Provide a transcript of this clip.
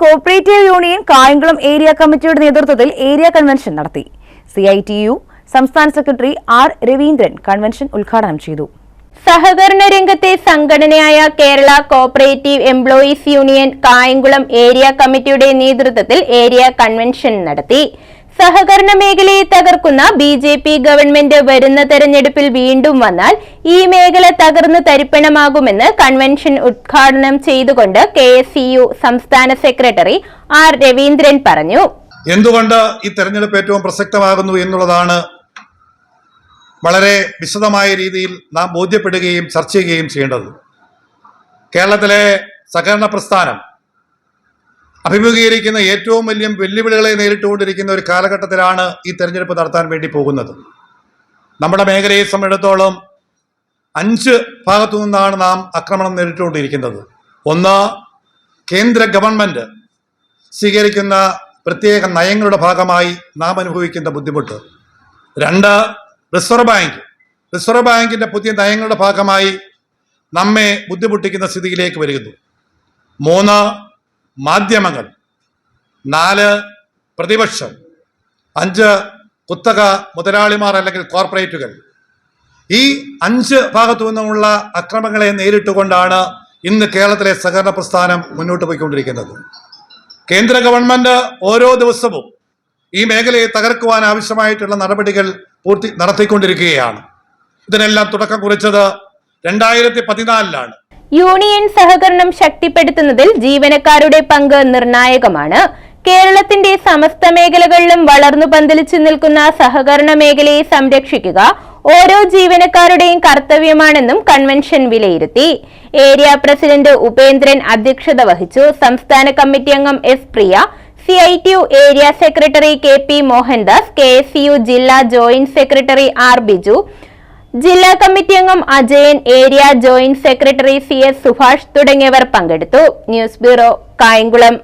Cooperative union Kayamkulam area കമ്മിറ്റിയുടെ നേതൃത്വത്തിൽ area convention നടത്തി. സി ഐ ടി യു സംസ്ഥാന സെക്രട്ടറി ആർ രവീന്ദ്രൻ കൺവെൻഷൻ ഉദ്ഘാടനം ചെയ്തു. സഹകരണ രംഗത്തെ സംഘടനയായ Kerala cooperative employees union Kayamkulam area കമ്മിറ്റിയുടെ നേതൃത്വത്തിൽ ഏരിയ കൺവെൻഷൻ നടത്തി. സഹകരണ മേഖലയെ തകർക്കുന്ന ബി ജെ പി ഗവൺമെന്റ് വരുന്ന തെരഞ്ഞെടുപ്പിൽ വീണ്ടും വന്നാൽ ഈ മേഖല തകർന്നു തരിപ്പണമാകുമെന്ന് കൺവെൻഷൻ ഉദ്ഘാടനം ചെയ്തുകൊണ്ട് കെ സംസ്ഥാന സെക്രട്ടറി ആർ രവീന്ദ്രൻ പറഞ്ഞു. എന്തുകൊണ്ട് ഈ തെരഞ്ഞെടുപ്പ് ഏറ്റവും പ്രസക്തമാകുന്നു എന്നുള്ളതാണ് വളരെ വിശദമായ രീതിയിൽ നാം ബോധ്യപ്പെടുകയും ചർച്ച ചെയ്യുകയും ചെയ്യേണ്ടത്. കേരളത്തിലെ സഹകരണ പ്രസ്ഥാനം അഭിമുഖീകരിക്കുന്ന ഏറ്റവും വലിയ വെല്ലുവിളികളെ നേരിട്ടുകൊണ്ടിരിക്കുന്ന ഒരു കാലഘട്ടത്തിലാണ് ഈ തെരഞ്ഞെടുപ്പ് നടത്താൻ വേണ്ടി പോകുന്നത്. നമ്മുടെ മേഖലയെ സംബന്ധിച്ചിടത്തോളം അഞ്ച് ഭാഗത്തു നിന്നാണ് നാം ആക്രമണം നേരിട്ടുകൊണ്ടിരിക്കുന്നത്. ഒന്ന് കേന്ദ്ര ഗവൺമെന്റ് സ്വീകരിക്കുന്ന പ്രത്യേക നയങ്ങളുടെ ഭാഗമായി നാം അനുഭവിക്കുന്ന ബുദ്ധിമുട്ട്. രണ്ട് റിസർവ് ബാങ്ക്. റിസർവ് ബാങ്കിന്റെ പുതിയ നയങ്ങളുടെ ഭാഗമായി നമ്മെ ബുദ്ധിമുട്ടിക്കുന്ന സ്ഥിതിയിലേക്ക് വരുന്നു. മൂന്ന് മാധ്യമങ്ങൾ. നാല് പ്രതിപക്ഷം. അഞ്ച് കുത്തക മുതലാളിമാർ അല്ലെങ്കിൽ കോർപ്പറേറ്റുകൾ. ഈ അഞ്ച് ഭാഗത്തു നിന്നുമുള്ള അക്രമങ്ങളെ നേരിട്ടുകൊണ്ടാണ് ഇന്ന് കേരളത്തിലെ സഹകരണ പ്രസ്ഥാനം മുന്നോട്ട് പോയിക്കൊണ്ടിരിക്കുന്നത്. കേന്ദ്ര ഗവൺമെന്റ് ഓരോ ദിവസവും ഈ മേഖലയെ തകർക്കുവാൻ ആവശ്യമായിട്ടുള്ള നടപടികൾ പൂർത്തി നടത്തിക്കൊണ്ടിരിക്കുകയാണ്. ഇതിനെല്ലാം തുടക്കം കുറിച്ചത് രണ്ടായിരത്തി പതിനാലിലാണ് യൂണിയൻ സഹകരണം ശക്തിപ്പെടുത്തുന്നതിൽ ജീവനക്കാരുടെ പങ്ക് നിർണായകമാണ്. കേരളത്തിന്റെ സമസ്ത മേഖലകളിലും വളർന്നു പന്തലിച്ചു നിൽക്കുന്ന സഹകരണ മേഖലയെ സംരക്ഷിക്കുക ഓരോ ജീവനക്കാരുടെയും കർത്തവ്യമാണെന്നും കൺവെൻഷൻ വിലയിരുത്തി. ഏരിയ പ്രസിഡന്റ് ഉപേന്ദ്രൻ അധ്യക്ഷത വഹിച്ചു. സംസ്ഥാന കമ്മിറ്റി അംഗം S Priya C I T U area secretary K P Mohandas K S C U ജില്ലാ ജോയിന്റ് സെക്രട്ടറി ആർ ബിജു ജില്ലാ കമ്മിറ്റി അംഗം Ajayan area joint secretary C S Subhash തുടങ്ങിയവർ പങ്കെടുത്തു. News bureau Kayamkulam.